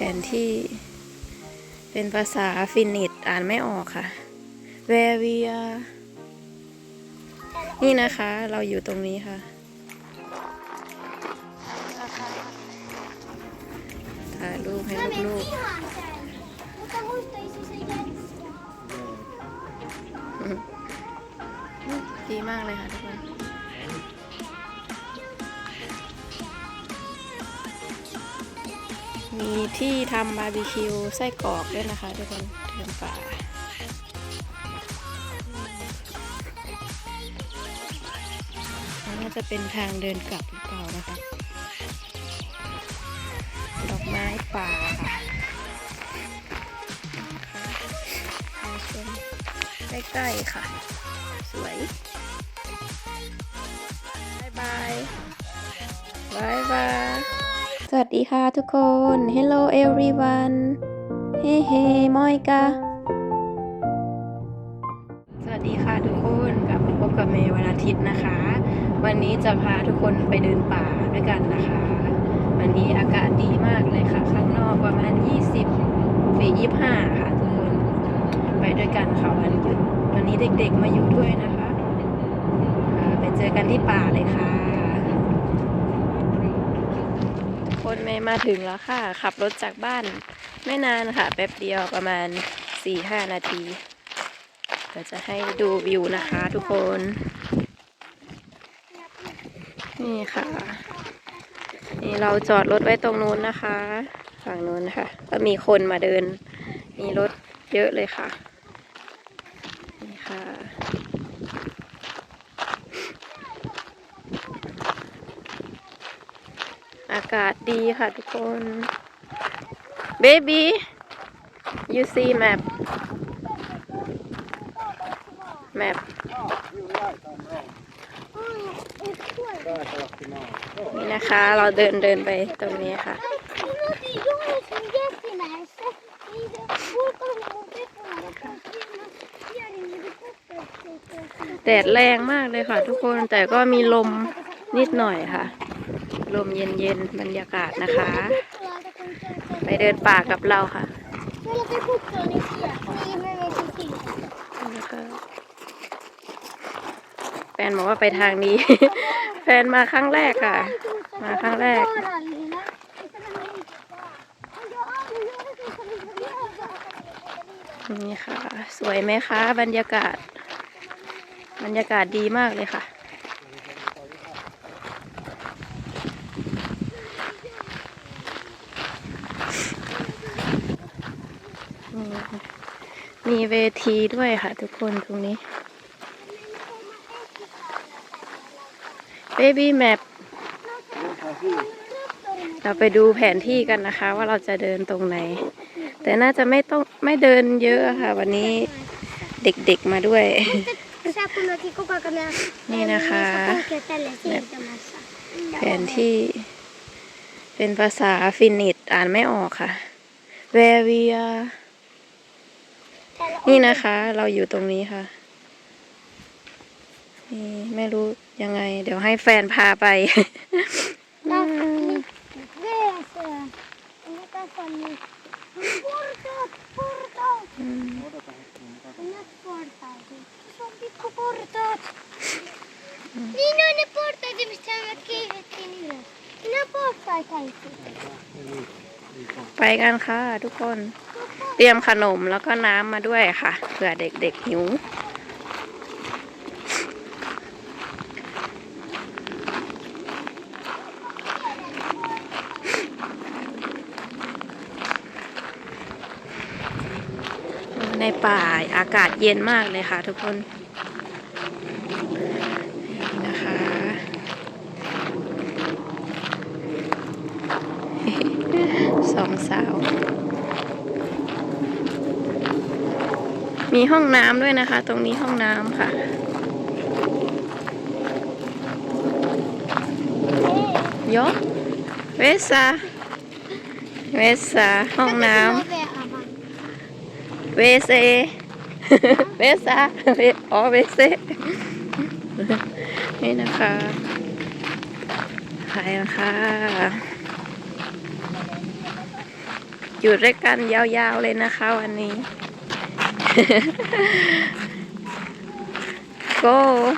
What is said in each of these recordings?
แผนที่เป็นภาษาฟินิชอ่านไม่ออกค่ะเวเวียนี่นะคะเราอยู่ตรงนี้ค่ะถ่ายรูปให้ลูกๆดีมากเลยค่ะทุกคน มีที่ทำบาร์บีคิวไส้กรอกด้วยนะคะทุกคนเดินป่าน่าจะเป็นทางเดินกลับหรือเปล่านะคะ ดอกไม้ป่าค่ะพาชมใกล้ๆค่ะ สวยบายบายบายบาย สวัสดีค่ะทุกคน Hello everyone เฮ้เฮ้มอยกาสวัสดีค่ะทุกคนกลับมาพบกับเมย์วันอาทิตย์นะคะ วันนี้จะพาทุกคนไปเดินป่าด้วยกันนะคะ วันนี้อากาศดีมากเลยค่ะ ข้างนอกประมาณ 20หรือ25 ค่ะทุกคน ไปด้วยกันค่ะวันหยุดวันนี้เด็กๆมาอยู่ด้วยนะคะ ไปเจอกันที่ป่าเลยค่ะทุก คนเมย์มาถึงแล้วค่ะ ขับรถจากบ้านไม่นานค่ะ แป๊บเดียวประมาณ 4-5 นาทีเดี๋ยวจะให้ดูวิวนะคะทุกคน นี่ค่ะ นี่เราจอดรถไว้ตรงนู้นนะคะ ฝั่งนู้นค่ะ ก็มีคนมาเดิน มีรถเยอะเลยค่ะ นี่ค่ะ อากาศดีค่ะทุกคนเบบี้ you see map map นี่นะคะเราเดินเดินไปตรงนี้ค่ะ แดดแรงมากเลยค่ะทุกคนแต่ก็มีลมนิดหน่อยค่ะ ลมเย็นๆบรรยากาศนะคะ ไปเดินป่ากับเราค่ะ Meillä te puttaa niin siellä. Niin me vesi siitä. แล้วก็แฟนบอกว่าไปทางนี้ แฟนมาครั้งแรกค่ะ มาครั้งแรก Vaarallinen. Että mennä itse vaan. Ja aamu johdatussa, niin se ihan saa. นี่ค่ะ สวยไหมคะ บรรยากาศ บรรยากาศดีมากเลยค่ะ นี่ มีเวทีด้วยค่ะ ทุกคนตรงนี้ Baby Map เราไปดูแผนที่กันนะคะ ว่าเราจะเดินตรงไหน แต่น่าจะไม่ต้องไม่เดินเยอะค่ะ วันนี้เด็กๆมาด้วย Sä kun otit koko ajan nää- Niin, nähdään. sä kulkeet tälle siirtämässä. แผนที่ เป็นภาษาฟินิชอ่านไม่ออกค่ะ Where we are นี่นะคะ เราอยู่ตรงนี้ค่ะ นี่ไม่รู้ยังไง เดี๋ยวให้แฟนพาไป Nino ne porta demiş sen keyif ettiğini Ne porta kaydı? ไปกันค่ะทุกคน เตรียมขนมแล้วก็น้ำมาด้วยค่ะเผื่อเด็กๆหิวในป่าอากาศเย็นมากเลยค่ะทุกคนนะคะ สองสาว มีห้องน้ำด้วยนะคะ ตรงนี้ห้องน้ำค่ะยกเวสาเวสาห้องน้ำเวเซเวซาเวอ๋อเวเซนี่นะคะไปนะคะอยู่ด้วยกันยาวๆเลยนะคะวันนี้ go.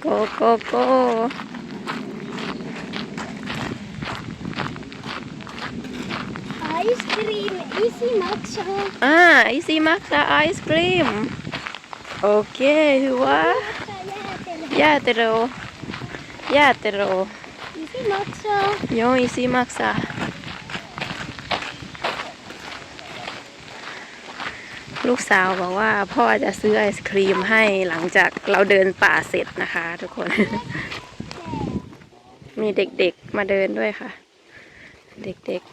Go, go, go. Ice cream. isi maksa. Ah, isi maksa ice cream. Okay, hua. Ah? Jätero. Jätero. Easy matcha. Jo, isi maksa. ลูกสาวบอกว่าพ่อจะซื้อไอศครีมให้หลังจากเราเดินป่าเสร็จนะคะ ทุกคน มีเด็กๆมาเดินด้วยค่ะ เด็กๆ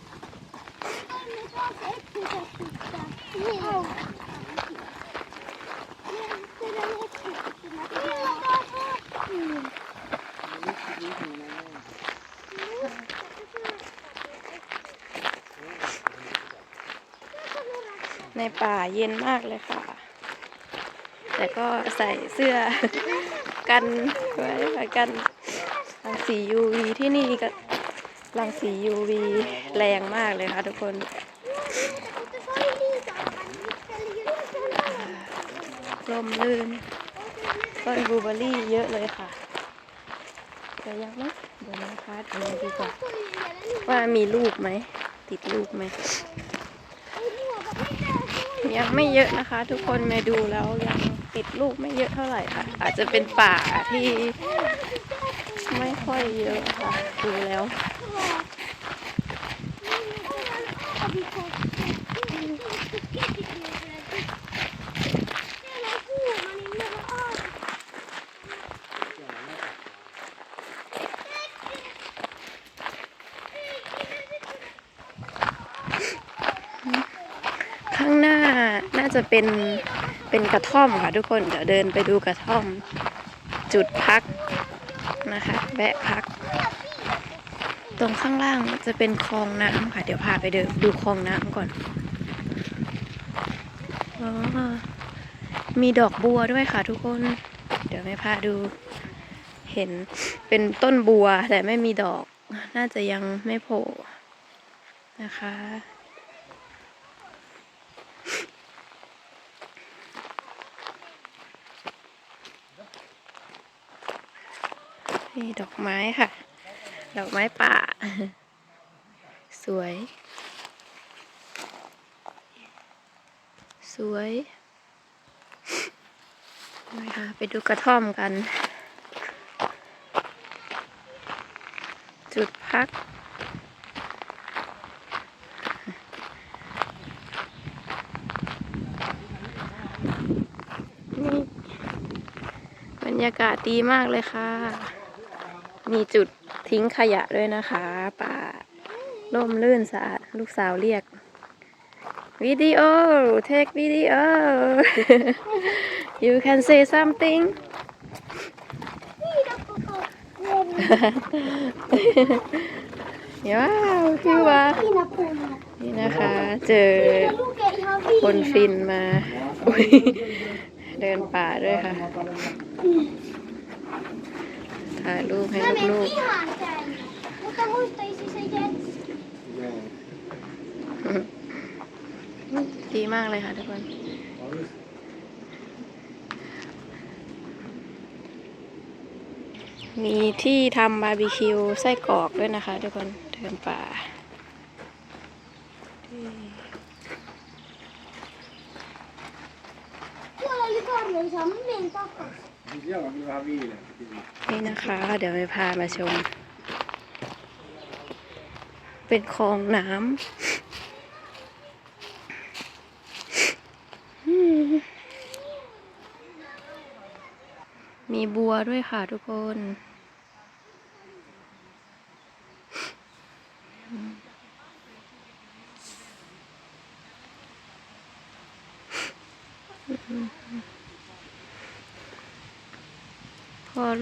ในป่าเย็นมากเลยค่ะ แต่ก็ใส่เสื้อกันไว้ค่ะกันรังสี UV ที่นี่ก็รังสี UV แรงมากเลยค่ะทุกคนร่มรื่นต้นบลูเบอร์รี่เยอะเลยค่ะเดี๋ยวยังไหมเดี๋ยวนะคะเดี๋ยวดูก่อนว่ามีลูกไหม ติดลูกไหม ยังไม่เยอะนะคะ ทุกคนมาดูแล้วยังติดลูกไม่เยอะเท่าไหร่ค่ะ อาจจะเป็นป่าที่ไม่ค่อยเยอะค่ะดูแล้ว ข้างหน้าน่า จะเป็นเป็นกระท่อมค่ะทุกคนเดี๋ยวเดินไปดูกระท่อม จุดพักนะคะแวะพัก ตรงข้างล่างจะเป็นคลองน้ำค่ะ เดี๋ยวพาไปเดินดูคลองน้ำก่อนอ๋อมีดอกบัวด้วยค่ะทุกคน เดี๋ยวไม่พาดู เห็นเป็นต้นบัวแต่ไม่มีดอก น่าจะยังไม่โผล่นะคะ นี่ดอกไม้ค่ะ ดอกไม้ป่า สวย สวยนะคะไปดูกระท่อมกัน จุดพักนี่บรรยากาศดีมากเลยค่ะ มีจุดทิ้งขยะด้วยนะคะ ป่าร่มรื่นสะอาด ลูกสาวเรียก วิดีโอ take video you can say something ว้าวคือว่านี่นะคะ เจอคนฟินมา เดินป่าด้วยค่ะ ถ่ายรูปให้ลูก Mutta muistaisi se Jets. ๆดีมากเลยค่ะทุกคนมีที่ทำบาร์บีคิวไส้กรอกด้วยนะคะ ทุกคนเดินป่า Tuolla นี่นะคะ เดี๋ยวไปพามาชม เป็นคลองน้ำมีบัวด้วยค่ะทุกคน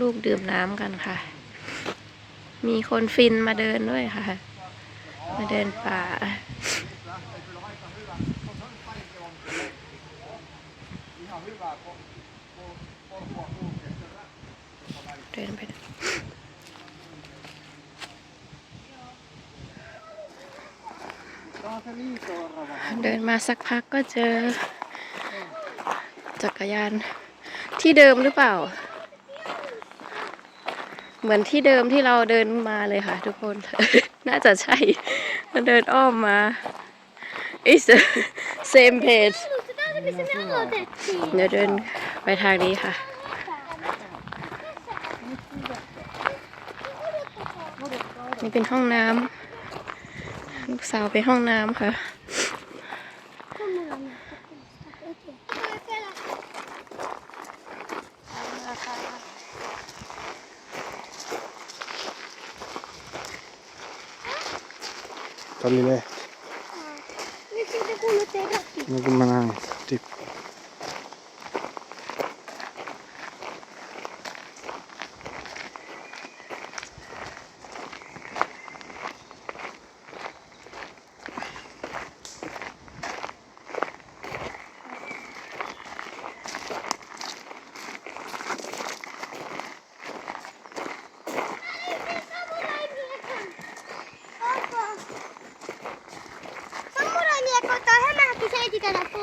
ลูกดื่มน้ำกันค่ะ มีคนฟินมาเดินด้วยค่ะ มาเดินป่า เดินไปเดินมาสักพักก็เจอ จักรยานที่เดิมหรือเปล่า เหมือนที่เดิมที่เราเดินมาเลยค่ะ ทุกคน น่าจะใช่มันเดินอ้อมมา it's the same page เดี๋ยวเดินไปทางนี้ค่ะ นี่เป็นห้องน้ำลูกสาวไปห้องน้ำค่ะ കല്ലിലെ നിൽക്കുമ്പോഴാണ്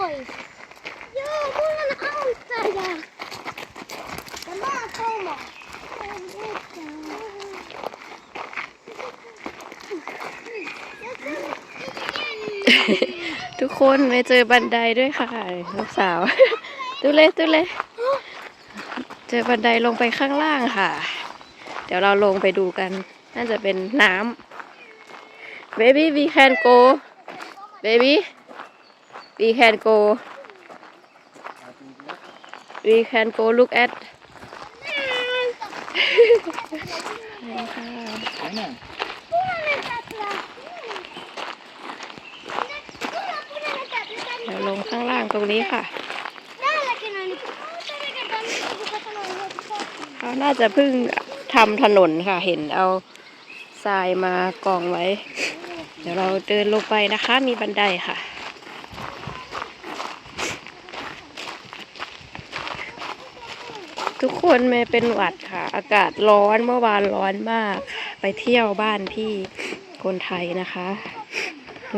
seitikänä pois. Joo, mulla on auttaja. Ja mä oon Tomo. ทุกคนไปเจอบันไดด้วยค่ะ ลูกสาว ตุเลตุเลเจอบันไดลงไปข้างล่างค่ะ เดี๋ยวเราลงไปดูกัน น่าจะเป็นน้ำ baby we can go baby we can go we can go look at นี่ค่ะ Punainen täplä. Punainen täplä. เดี๋ยวลงข้างล่างตรงนี้ค่ะ Täälläkin on nyt. Täälläkin on nyt, kuka sanoo, että เขาน่าจะเพิ่งทำถนนค่ะ เห็นเอาทรายมากองไว้ เดี๋ยวเราเดินลงไปนะคะ มีบันไดค่ะ ทุก คนไม่เป็นหวัดค่ะ อากาศร้อนเมื่อวานร้อนมาก ไปเที่ยวบ้านพี่คนไทยนะคะ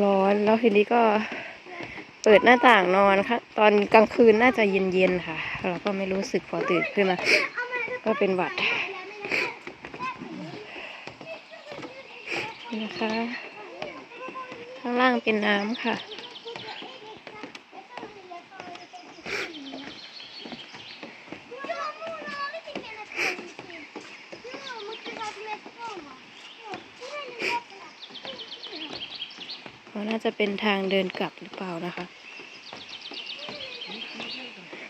ร้อนแล้วทีนี้ก็เปิดหน้าต่างนอนค่ะตอนกลางคืนน่าจะเย็นๆค่ะ เราก็ไม่รู้สึกพอตื่นขึ้นมา ก็เป็นหวัดนะคะ ข้างล่างเป็นน้ำค่ะ จะเป็นทางเดินกลับหรือเปล่านะคะ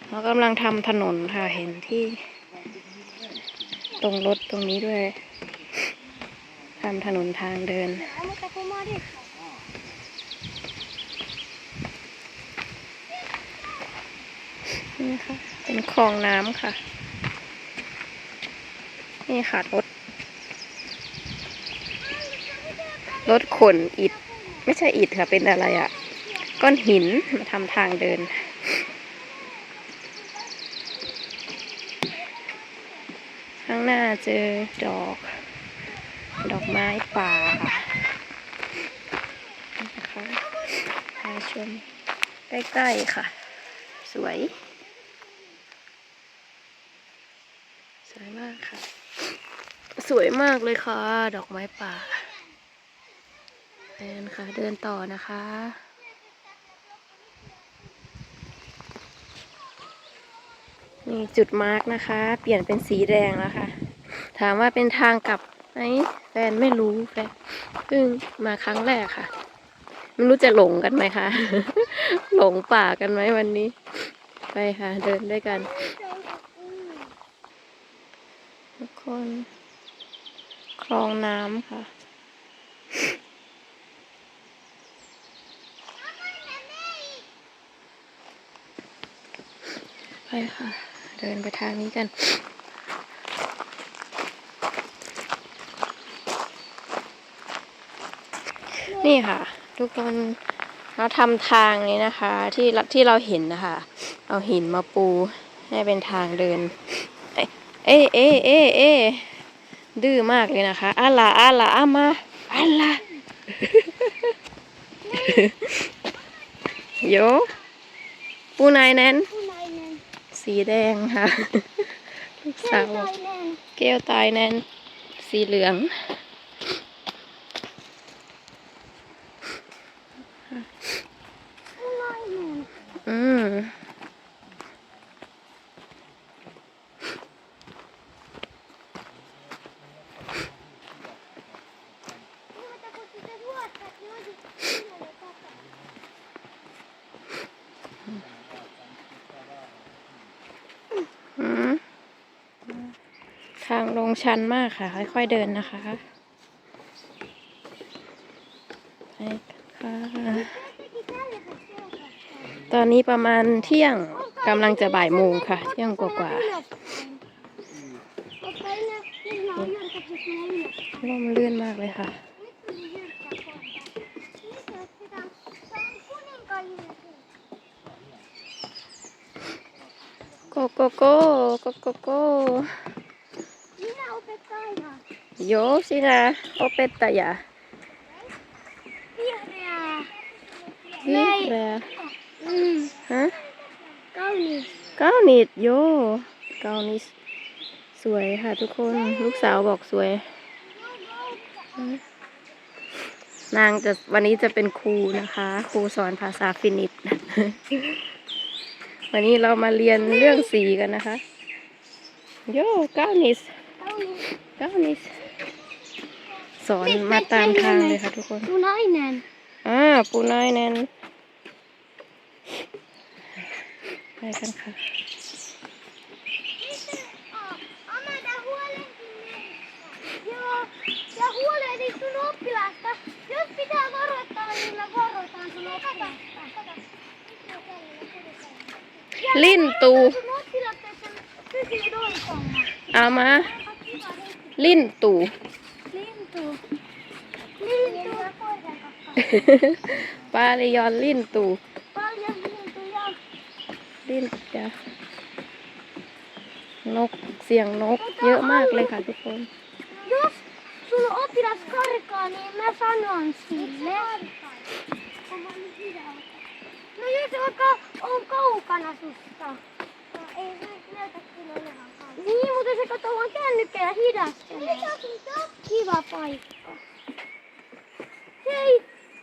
เรากำลังทำถนนค่ะเห็นที่ ตรงรถตรงนี้ด้วยทำถนนทางเดินนี่นะคะเป็นคลองน้ำค่ะ นี่ค่ะรถ รถขนอิฐ ไม่ใช่อิฐค่ะ เป็นอะไรอะ่ะ ก้อนหินมาทำทางเดิน ข้างหน้าเจอดอก ดอกไม้ป่าค่ะนะคะพาชมใกล้ๆค่ะ สวย สวยมากค่ะ สวยมากเลยค่ะ ดอกไม้ป่า เดินค่ะ เดินต่อนะคะ นี่จุดมาร์กนะคะ เปลี่ยนเป็นสีแดงแล้วค่ะ ถามว่าเป็นทางกลับไหมแฟนไม่รู้แฟนเพิ่งมาครั้งแรกค่ะ ไม่รู้จะหลงกันไหมคะ หลงป่ากันไหมวันนี้ ไปค่ะ เดินด้วยกันทุกคน คลองน้ำค่ะ ไปค่ะ เดินไปทางนี้กันนี่ค่ะ ทุกคนเราทำทางนี้นะคะ ที่ที่เราเห็นนะคะ เอาหินมาปูให้เป็นทางเดิน เอ๊ะเอ๊ะเอ๊ะเอ๊ะดื้อมากเลยนะคะอะล่ะอะล่ะอะมาอะล่ะโยปูนายแนน สีแดงค่ะ ลูกสาว Keltainen. แก้วตายแนนสีเหลือง Punainen. อืม Luotako sitä vuotta, että ne olisi silloin takana? อืมทางลง ชันมากค่ะ ค่อยๆเดินนะคะตอนนี้ประมาณเที่ยงกำลังจะบ่ายโมงค่ะ เที่ยงกว่าๆร่มเลื่อนมากเลยค่ะโกโกโกโกโกโก opettajan. โยสินะโอเปตตายา Vihreää. วิแร Mm. ฮะ Kaunis. เก้านิดโยเก้านิดสวยค่ะทุกคนลูกสาวบอกสวย นางจะวันนี้จะเป็นครูนะคะ ครูสอนภาษาฟินิชวันนี้เรามาเรียนเรื่องสีกันนะคะโยเก้านิด Kaunis. เก้านิด สอนมาตามทางเลยค่ะทุกคน Punainen. อ่าปูน้อยแนนไปกันค่ะ Amanda huolehdin meistä. Joo, ja huolehdin sun oppilasta. Jos pitää varoittaa, niin mä varoitan sun oppilasta. Ja ลิ้นตู sun oppilasta, että pysyy doikalla. เอามา Aika kiva leikki. ลิ้นตู Lintu. Lintu. Koiran kakka. ปลาเลยอนลิ้นตู Paljon lintuja. ลิ้นจ้ะนกเสียงนกเยอะมากเลยค่ะทุกคน Jos sun oppilas karkaa, niin mä sanon sille. No jos se vaikka on kaukana susta. No ei se näytä kyllä olevan kaukana. Niin, mutta se katsoo vaan kännykkä ja hidastelee. Kiva paikka. Hei!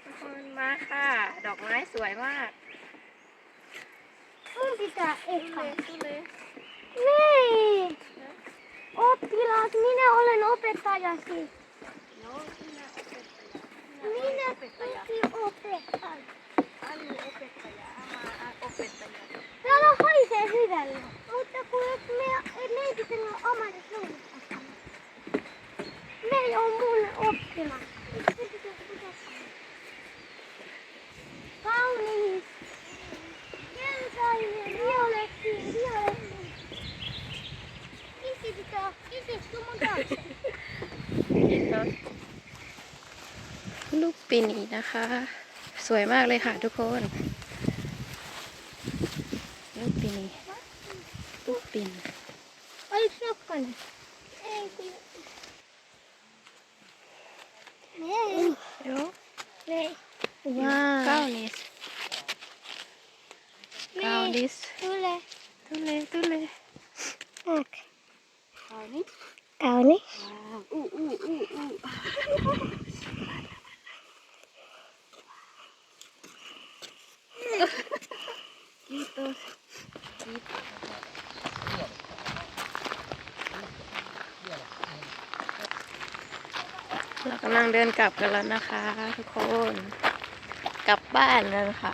ทุกคนมาค่ะ ดอกไม้สวยมาก Sun pitää eka. ตุเลย Niin! Oppilas, minä olen opettajasi. Minä piti opettaja. Täällä haisee hyvällä. Mutta kun jos me, me ei pitää olla omalla suunnasta. Me ei ole mun oppilas. Se pitää pitää Kaunis. Keltainen, violetti, violetti. Kisi pitää, kisi sun mun taakse. ลูกปีนีนะคะ สวยมากเลยค่ะทุกคน ำลังเดินกลับกันแล้วนะคะ ทุกคน กลับบ้านแล้วค่ะ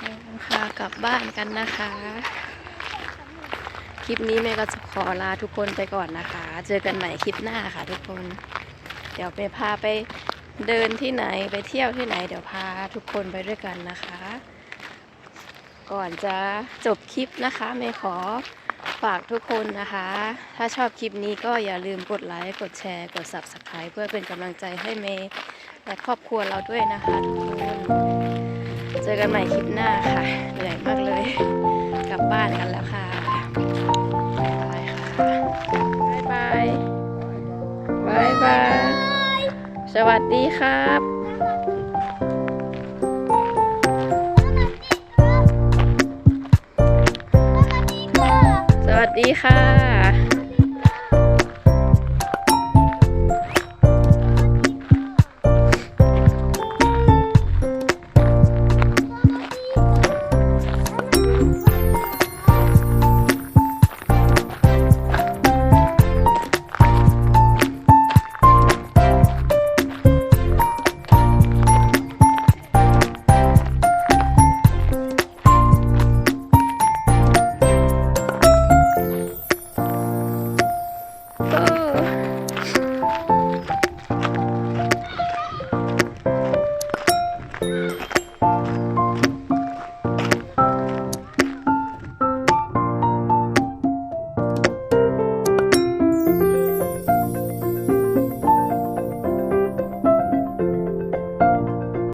เดินค่ะกลับบ้านกันนะคะ คลิปนี้แม่ก็จะขอลาทุกคนไปก่อนนะคะ เจอกันใหม่คลิปหน้าค่ะทุกคน เดี๋ยวไปพาไปเดินที่ไหนไปเที่ยวที่ไหน เดี๋ยวพาทุกคนไปด้วยกันนะคะ ก่อนจะจบคลิปนะคะเมย์ขอ ฝากทุกคนนะคะ ถ้าชอบคลิปนี้ก็อย่าลืมกดไลค์ กดแชร์ กด subscribe เพื่อเป็นกำลังใจให้เมย์และครอบครัวเราด้วยนะคะทุกคน เจอกันใหม่คลิปหน้าค่ะ เหนื่อยมากเลย กลับบ้านกันแล้วค่ะบายค่ะบายบายบายบาย สวัสดีครับ ดีค่ะ